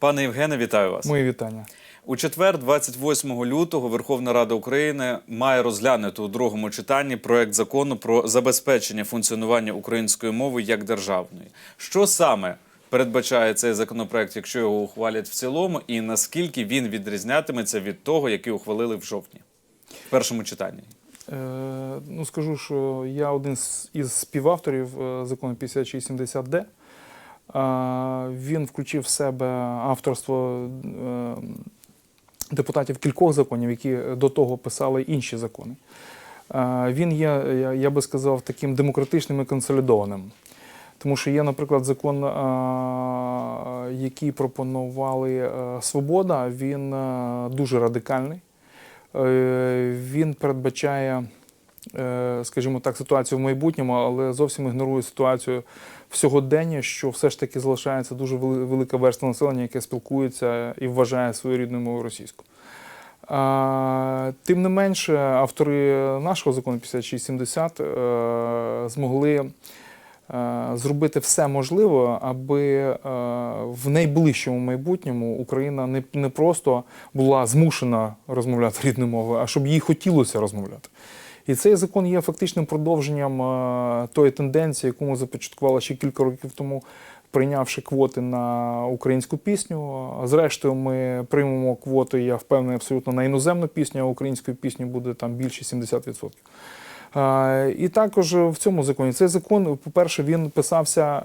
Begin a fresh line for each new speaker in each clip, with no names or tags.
Пане Євгене, вітаю вас.
Мої вітання.
У четвер, 28 лютого, Верховна Рада України має розглянути у другому читанні проект закону про забезпечення функціонування української мови як державної. Що саме передбачає цей законопроект, якщо його ухвалять в цілому, і наскільки він відрізнятиметься від того, який ухвалили в жовтні в першому читанні?
Е, ну, скажу, що я один з із співавторів е, закону 5670Д. Е, він включив в себе авторство е, депутатів кількох законів, які до того писали інші закони. Е, він є, я, би сказав, таким демократичним і консолідованим. Тому що є, наприклад, закон, е, який пропонували Свобода, він дуже радикальний. Він передбачає, скажімо так, ситуацію в майбутньому, але зовсім ігнорує ситуацію в сьогоденні, що все ж таки залишається дуже велика верства населення, яке спілкується і вважає свою рідною мовою російську. Тим не менше, автори нашого закону 5670 е, змогли е, зробити все можливе, аби е, в найближчому майбутньому Україна не просто була змушена розмовляти рідною мовою, а щоб їй хотілося розмовляти. І цей закон є фактичним продовженням е, тої тенденції, яку ми започаткували ще кілька років тому, прийнявши квоти на українську пісню. Зрештою, ми приймемо квоти, я впевнений, абсолютно на іноземну пісню, а української пісні буде там більше 70%. Е, І також в цьому законі цей закон, по-перше, він писався,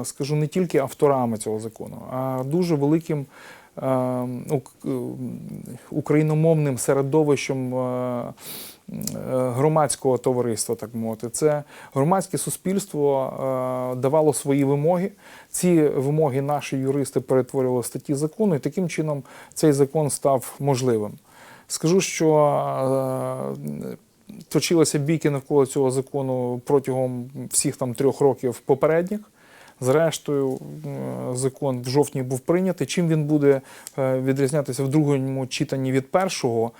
е, скажу, не тільки авторами цього закону, а дуже великим е, ук- е, україномовним середовищем громадського товариства, так мовити. Це громадське суспільство е, давало свої вимоги. Ці вимоги наші юристи перетворювали в статті закону, і таким чином цей закон став можливим. Скажу, що е, точилися бійки навколо цього закону протягом всіх там трьох років попередніх. Зрештою, е, закон в жовтні був прийнятий. Чим він буде е, відрізнятися в другому читанні від першого, е,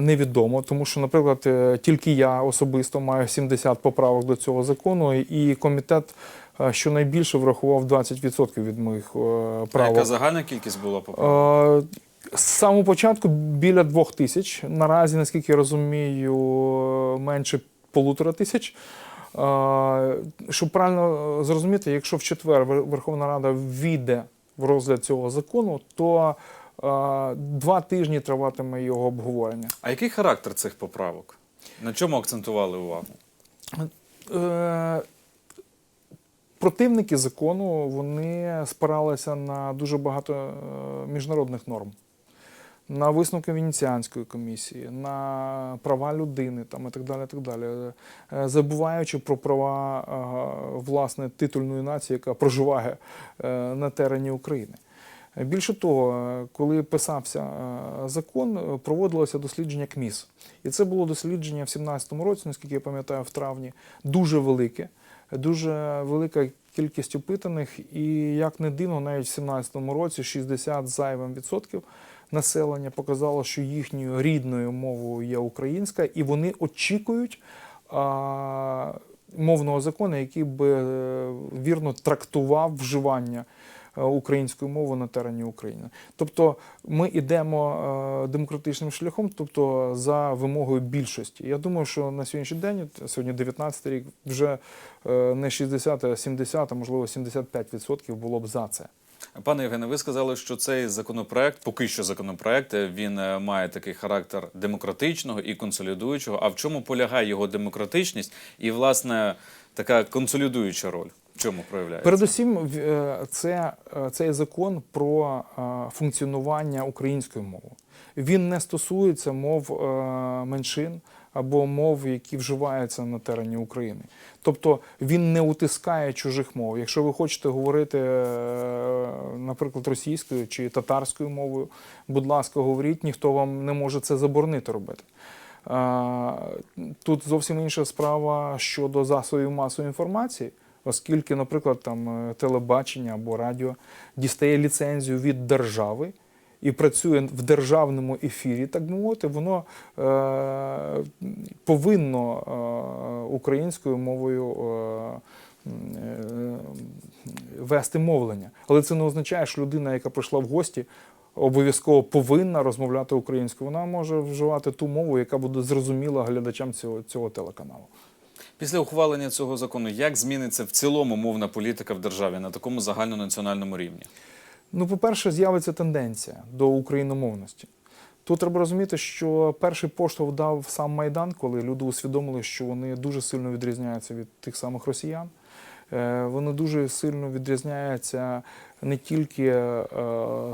невідомо. Тому що, наприклад, е, тільки я особисто маю 70 поправок до цього закону, і комітет е, щонайбільше врахував 20% від моїх е,
А яка загальна кількість була поправок?
Е, З самого початку біля двох тисяч. Наразі, наскільки я розумію, менше полутора тисяч. Е, Щоб правильно зрозуміти, якщо в четвер Верховна Рада ввійде в розгляд цього закону, то е, два тижні триватиме його обговорення.
А який характер цих поправок? На чому акцентували увагу?
Е, Противники закону вони спиралися на дуже багато е, міжнародних норм, на висновки Венеціанської комісії, на права людини там, і так далі. Так далі. Е, Забуваючи про права власне титульної нації, яка проживає на терені України. Більше того, коли писався е, закон, проводилося дослідження КМІС. І це було дослідження в 2017 році, наскільки я пам'ятаю, в травні, дуже велике, дуже велика кількість опитаних, і як не дивно, навіть в 2017 році 60 зайвим відсотків населення показало, що їхньою рідною мовою є українська, і вони очікують. Мовного закону, який би е, вірно трактував вживання е, української мови на терені України. Тобто ми йдемо е, демократичним шляхом, тобто за вимогою більшості. Я думаю, що на сьогоднішній день, сьогодні 19 рік, вже е, не 60, а 70, а можливо 75% було б за це.
Пане Євгене, ви сказали, що цей законопроект, поки що законопроект, він має такий характер демократичного і консолідуючого. А в чому полягає його демократичність і, власне, така консолідуюча роль? Чому проявляється?
Передусім, е, це, е, цей закон про е, функціонування української мови. Він не стосується мов меншин або мов, які вживаються на терені України. Тобто він не утискає чужих мов. Якщо ви хочете говорити, наприклад, російською чи татарською мовою, будь ласка, говоріть, ніхто вам не може це заборонити робити. Тут зовсім інша справа щодо засобів масової інформації, оскільки, наприклад, там е, телебачення або радіо дістає ліцензію від держави і працює в державному ефірі, так би мовити, воно е, повинно е, українською мовою е, е, вести мовлення. Але це не означає, що людина, яка прийшла в гості, обов'язково повинна розмовляти українською. Вона може вживати ту мову, яка буде зрозуміла глядачам цього, цього телеканалу.
Після ухвалення цього закону, як зміниться в цілому мовна політика в державі на такому загальнонаціональному рівні?
Ну, по-перше, з'явиться тенденція до україномовності. Тут треба розуміти, що перший поштовх дав сам Майдан, коли люди усвідомили, що вони дуже сильно відрізняються від тих самих росіян. Е, Вони дуже сильно відрізняються не тільки, е,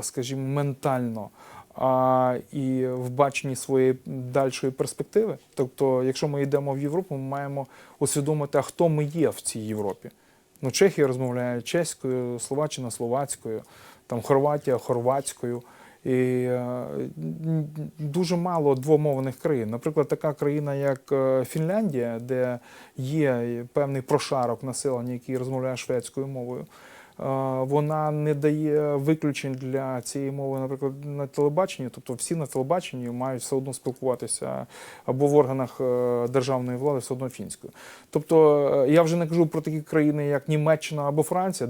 скажімо, ментально, а і в баченні своєї дальшої перспективи. Тобто, якщо ми йдемо в Європу, ми маємо усвідомити, а хто ми є в цій Європі. Ну, Чехія розмовляє чеською, Словаччина словацькою, там Хорватія хорватською. І е, дуже мало двомовних країн. Наприклад, така країна, як е, Фінляндія, де є певний прошарок населення, який розмовляє шведською мовою. Вона не дає виключень для цієї мови, наприклад, на телебаченні. Тобто всі на телебаченні мають все одно спілкуватися або в органах е, державної влади все одно фінською. Тобто е, я вже не кажу про такі країни, як Німеччина або Франція,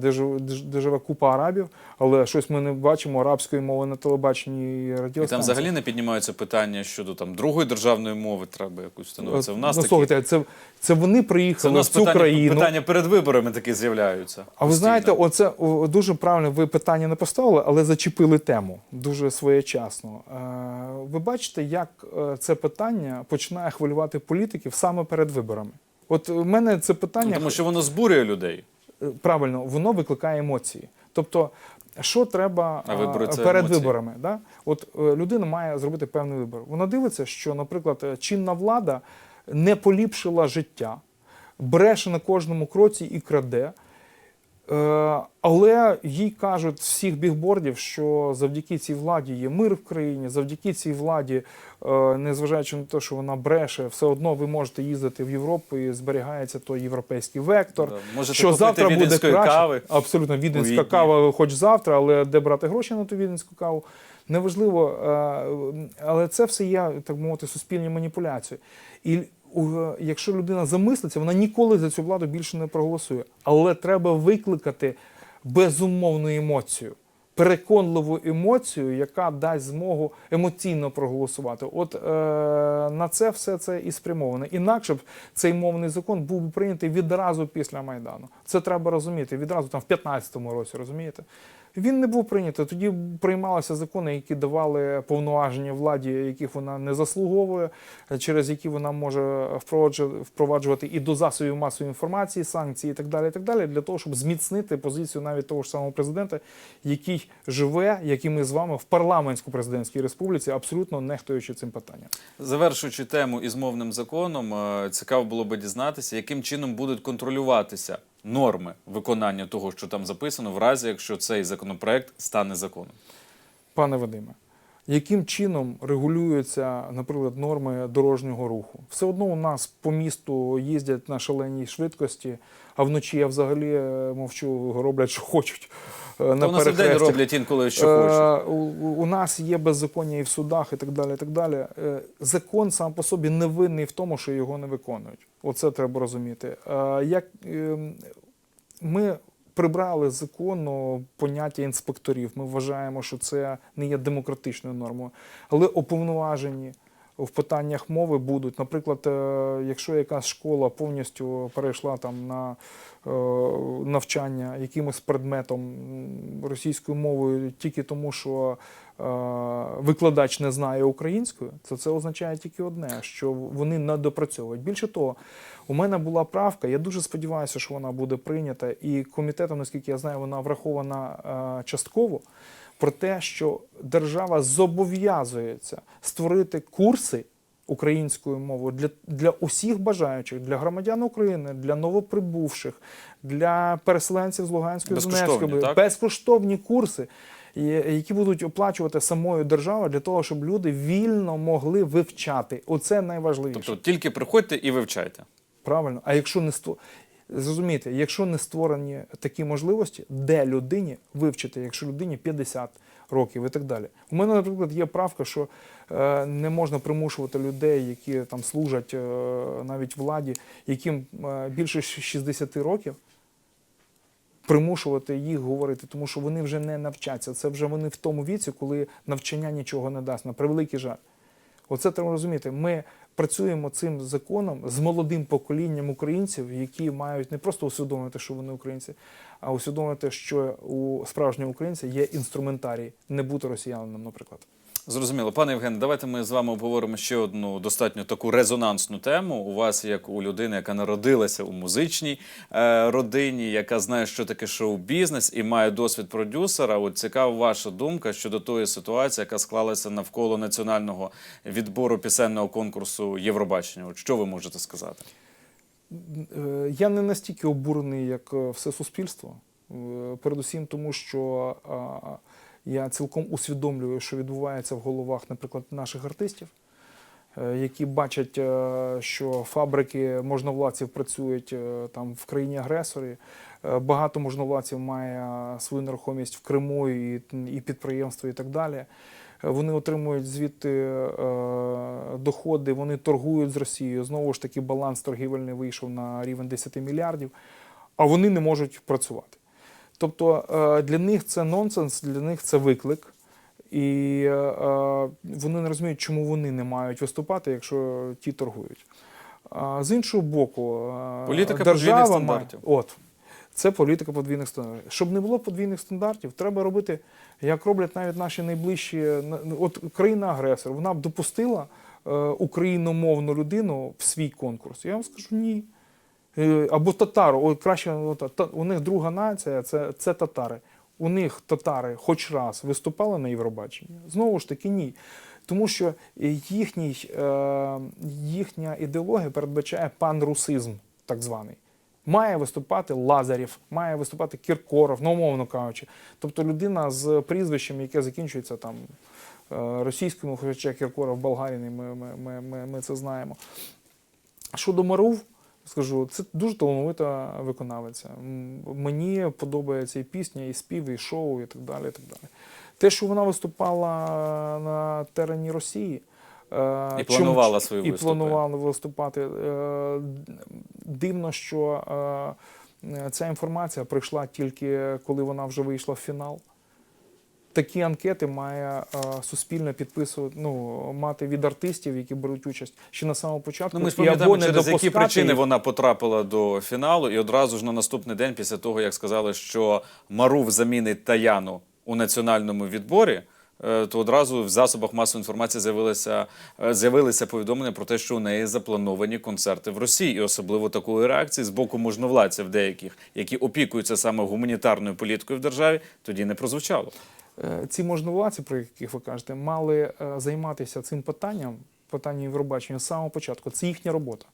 де живе купа арабів, але щось ми не бачимо арабської мови на телебаченні і
І там взагалі не піднімаються питання щодо там другої державної мови, треба якусь встановити. Це в нас
ну,
такі...
слухайте, це, це вони
Це
приїхали
в нас
в цю
питання,
країну.
питання перед виборами такі з'являються.
А ви знаєте, оце дуже правильно ви питання не поставили, але зачепили тему дуже своєчасно. Е, Ви бачите, як е, це питання починає хвилювати політиків саме перед виборами. От у мене це питання
Ну, тому що воно збурює людей.
Е, правильно, воно викликає емоції. Тобто, що треба
А це
перед
емоції.
виборами? Да? От е, людина має зробити певний вибір. Вона дивиться, що, наприклад, е, чинна влада не поліпшила життя, бреше на кожному кроці і краде. Е, Але їй кажуть з всіх бігбордів, що завдяки цій владі є мир в країні, завдяки цій владі, е, незважаючи на те, що вона бреше, все одно ви можете їздити в Європу і зберігається той європейський вектор.
Можете
що завтра буде краще.
кави.
Абсолютно, віденська кава, хоч завтра, але де брати гроші на ту віденську каву. Неважливо, е, але це все є, так мовити, суспільні маніпуляції. І якщо людина замислиться, вона ніколи за цю владу більше не проголосує. Але треба викликати безумовну емоцію, переконливу емоцію, яка дасть змогу емоційно проголосувати. От е, на це все це і спрямоване. Інакше б цей мовний закон був би прийнятий відразу після Майдану. Це треба розуміти. Відразу там в 15-му році, розумієте? Він не був прийнятий. Тоді приймалися закони, які давали повноваження владі, яких вона не заслуговує, через які вона може впроваджувати і до засобів масової інформації, санкції і так далі, і так далі, для того, щоб зміцнити позицію навіть того ж самого президента, який живе, як і ми з вами, в парламентсько-президентській республіці, абсолютно нехтуючи цим питанням.
Завершуючи тему із мовним законом, е, цікаво було би дізнатися, яким чином будуть контролюватися норми виконання того, що там записано, в разі якщо цей законопроект стане законом.
Пане Вадиме, яким чином регулюються, наприклад, норми дорожнього руху? Все одно у нас по місту їздять на шаленій швидкості, а вночі я взагалі е, мовчу, роблять, що хочуть. Е, На
То
перехрестях.
роблять інколи, що
Е,
хочуть.
У, у нас є беззаконня і в судах, і так далі. І так далі. Е, Закон сам по собі не винний в тому, що його не виконують. Оце треба розуміти. Як ем, ми прибрали з закону поняття інспекторів. Ми вважаємо, що це не є демократичною нормою, але уповноважені. В питаннях мови будуть, наприклад, е, якщо якась школа повністю перейшла там на е, навчання якимось предметом російською мовою тільки тому, що е, викладач не знає українською, то це означає тільки одне, що вони не допрацьовують. Більше того, у мене була правка. Я дуже сподіваюся, що вона буде прийнята, і комітетом, наскільки я знаю, вона врахована частково. Про те, що держава зобов'язується створити курси українською мовою для, для усіх бажаючих, для громадян України, для новоприбувших, для переселенців з Луганської Донецької безкоштовні курси, які будуть оплачувати самою державою для того, щоб люди вільно могли вивчати. Оце найважливіше.
Тобто тільки приходьте і вивчайте.
Правильно. А якщо не ство... Зрозумійте, якщо не створені такі можливості, де людині вивчити, якщо людині 50 років і так далі. У мене, наприклад, є правка, що е, не можна примушувати людей, які там служать е, навіть владі, яким е, більше 60 років, примушувати їх говорити, тому що вони вже не навчаться. Це вже вони в тому віці, коли навчання нічого не дасть. На превеликий жаль. Оце треба розуміти. Ми працюємо цим законом з молодим поколінням українців, які мають не просто усвідомити, що вони українці, а усвідомити, що у справжнього українця є інструментарій не бути росіянином, наприклад.
Зрозуміло, пане Євгене, давайте ми з вами обговоримо ще одну достатньо таку резонансну тему. У вас, як у людини, яка народилася у музичній е, родині, яка знає, що таке шоу-бізнес і має досвід продюсера. От цікава ваша думка щодо тої ситуації, яка склалася навколо національного відбору пісенного конкурсу Євробачення. От що ви можете сказати?
Е, Я не настільки обурений, як е, все суспільство. Е, Передусім тому, що я цілком усвідомлюю, що відбувається в головах, наприклад, наших артистів, е, які бачать, е, що фабрики можновладців працюють е, там в країні агресорі. Багато можновладців має свою нерухомість в Криму і, і підприємства, і так далі. Вони отримують звідти е, доходи, вони торгують з Росією. Знову ж таки, баланс торгівельний вийшов на рівень 10 мільярдів, а вони не можуть працювати. Тобто е, для них це нонсенс, для них це виклик. І е, е, вони не розуміють, чому вони не мають виступати, якщо ті торгують. З іншого боку,
Політика
держава
подвійних
має-
стандартів.
От. Це політика подвійних стандартів. Щоб не було подвійних стандартів, треба робити, як роблять навіть наші найближчі. на- От країна-агресор, вона б допустила україномовну людину в свій конкурс. Я вам скажу ні. Е, Або татару, ой, краще у них друга нація це, це татари. У них татари хоч раз виступали на Євробаченні? Знову ж таки, ні. Тому що їхній, е, їхня ідеологія передбачає панрусизм, так званий. Має виступати Лазарєв, має виступати Кіркоров, ну, умовно кажучи. Тобто людина з прізвищем, яке закінчується там е, хоча Кіркоров болгарин, ми, ми, ми, ми, ми це знаємо. Щодо Марув, скажу, це дуже талановита виконавиця. Мені подобається і пісня, і спів, і шоу, і так далі. І так далі. Те, що вона виступала на терені Росії. е,
І планувала свої
і
виступи.
планувала виступати. е, Дивно, що е, ця інформація прийшла тільки коли вона вже вийшла в фінал. Такі анкети має е, суспільне підписувати, ну, мати від артистів, які беруть участь ще на самому початку.
Ну, ми ж пам'ятаємо, через які причини
їх.
вона потрапила до фіналу, і одразу ж на наступний день, після того, як сказали, що Марув замінить Таяну у національному відборі. е, То одразу в засобах масової інформації з'явилися е, з'явилися повідомлення про те, що у неї заплановані концерти в Росії, і особливо такої реакції з боку можновладців деяких, які опікуються саме гуманітарною політикою в державі, тоді не прозвучало.
Е, Ці можновладці, про яких ви кажете, мали е, займатися цим питанням, питанням Євробачення з самого початку. Це їхня робота.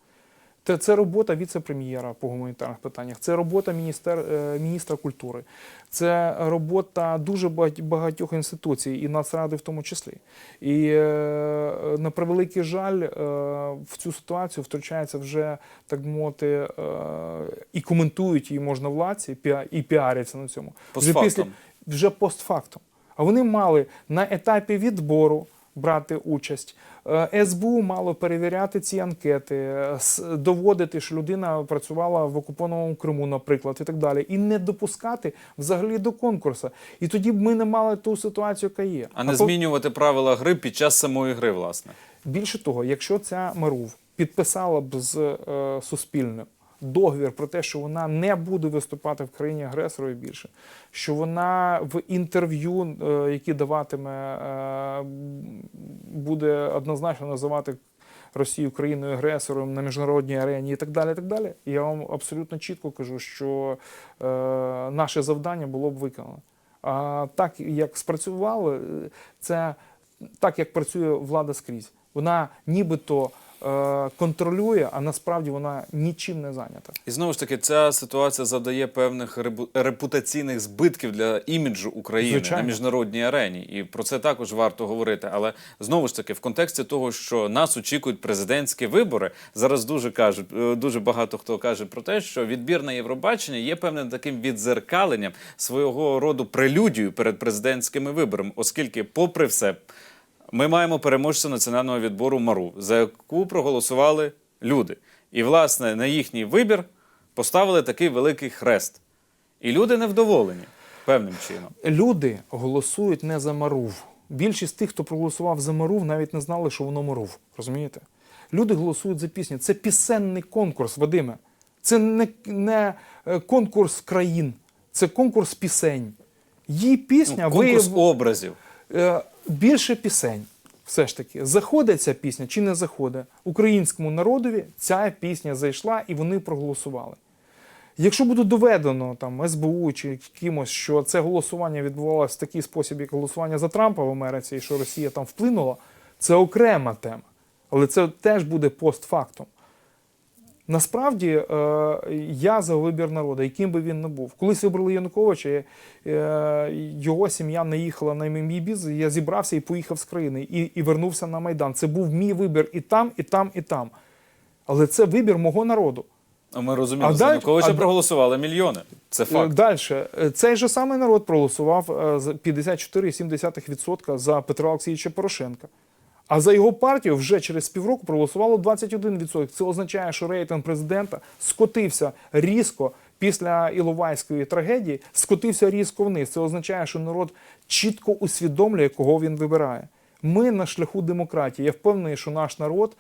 Це, робота віце-прем'єра по гуманітарних питаннях, це робота міністер, е, міністра культури, це робота дуже багатьох інституцій, і Нацради в тому числі. І на превеликий жаль, в цю ситуацію втручається вже, так би мовити, і коментують її можновладці, піа- і піаряться на цьому. Вже
Постфактум.
вже постфактум. А вони мали на етапі відбору брати участь. Е, СБУ мало перевіряти ці анкети, е, доводити, що людина працювала в окупованому Криму, наприклад, і так далі, і не допускати взагалі до конкурсу. І тоді б ми не мали ту ситуацію, яка є.
А не
по-
змінювати правила гри під час самої гри, власне.
Більше того, якщо ця Марув підписала б з е, Суспільним договір про те, що вона не буде виступати в країні агресору більше, що вона в інтерв'ю, е, які даватиме, е, буде однозначно називати Росію країною агресором на міжнародній арені і так далі. і так далі. Я вам абсолютно чітко кажу, що е, наше завдання було б виконано. А так як спрацювало, е, це так як працює влада скрізь. Вона нібито контролює, а насправді вона нічим не зайнята.
І знову ж таки, ця ситуація завдає певних репутаційних збитків для іміджу України
Звичайно.
на міжнародній арені. І про це також варто говорити. Але знову ж таки, в контексті того, що нас очікують президентські вибори, зараз дуже кажуть, е, дуже багато хто каже про те, що відбір на Євробачення є певним таким відзеркаленням свого роду прелюдію перед президентськими виборами, оскільки, попри все, ми маємо переможця національного відбору Мару, за яку проголосували люди. І, власне, на їхній вибір поставили такий великий хрест. І люди невдоволені певним чином.
Люди голосують не за Марув. Більшість тих, хто проголосував за Марув, навіть не знали, що воно Марув. Розумієте? Люди голосують за пісню. Це пісенний конкурс, Вадиме. Це не, не е, конкурс країн, це конкурс пісень. Її пісня
Ну, конкурс
вияв-
образів.
Більше пісень. Все ж таки, заходить ця пісня чи не заходить? Українському народові ця пісня зайшла і вони проголосували. Якщо буде доведено там СБУ чи кимось, що це голосування відбувалося в такий спосіб, як голосування за Трампа в Америці, і що Росія там вплинула, це окрема тема. Але це теж буде постфактум. Насправді е, я за вибір народу, яким би він не був. Колись вибрали Януковича, е, його сім'я не їхала на мій біз, я зібрався і поїхав з країни і, і вернувся на Майдан. Це був мій вибір і там, і там, і там. Але це вибір мого народу.
А Ми розуміємо,
А
за Януковича
а
проголосували мільйони. Це факт.
Далі. Цей же самий народ проголосував е, за 54,7% за Петра Олексійовича Порошенка. А за його партію вже через півроку проголосувало 21%. Це означає, що рейтинг президента скотився різко після Іловайської трагедії, скотився різко вниз. Це означає, що народ чітко усвідомлює, кого він вибирає. Ми на шляху демократії. Я впевнений, що наш народ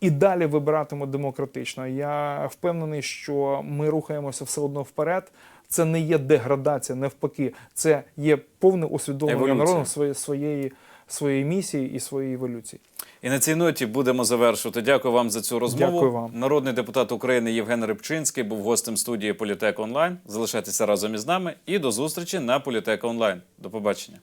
і далі вибиратиме демократично. Я впевнений, що ми рухаємося все одно вперед. Це не є деградація, навпаки, це є повне усвідомлення народу своєї, своєї, місії і своєї еволюції.
І на цій ноті будемо завершувати. Дякую вам за цю розмову.
Дякую вам.
Народний депутат України Євген Рибчинський був гостем студії Політек Онлайн. Залишайтеся разом із нами і до зустрічі на Політек Онлайн. До побачення.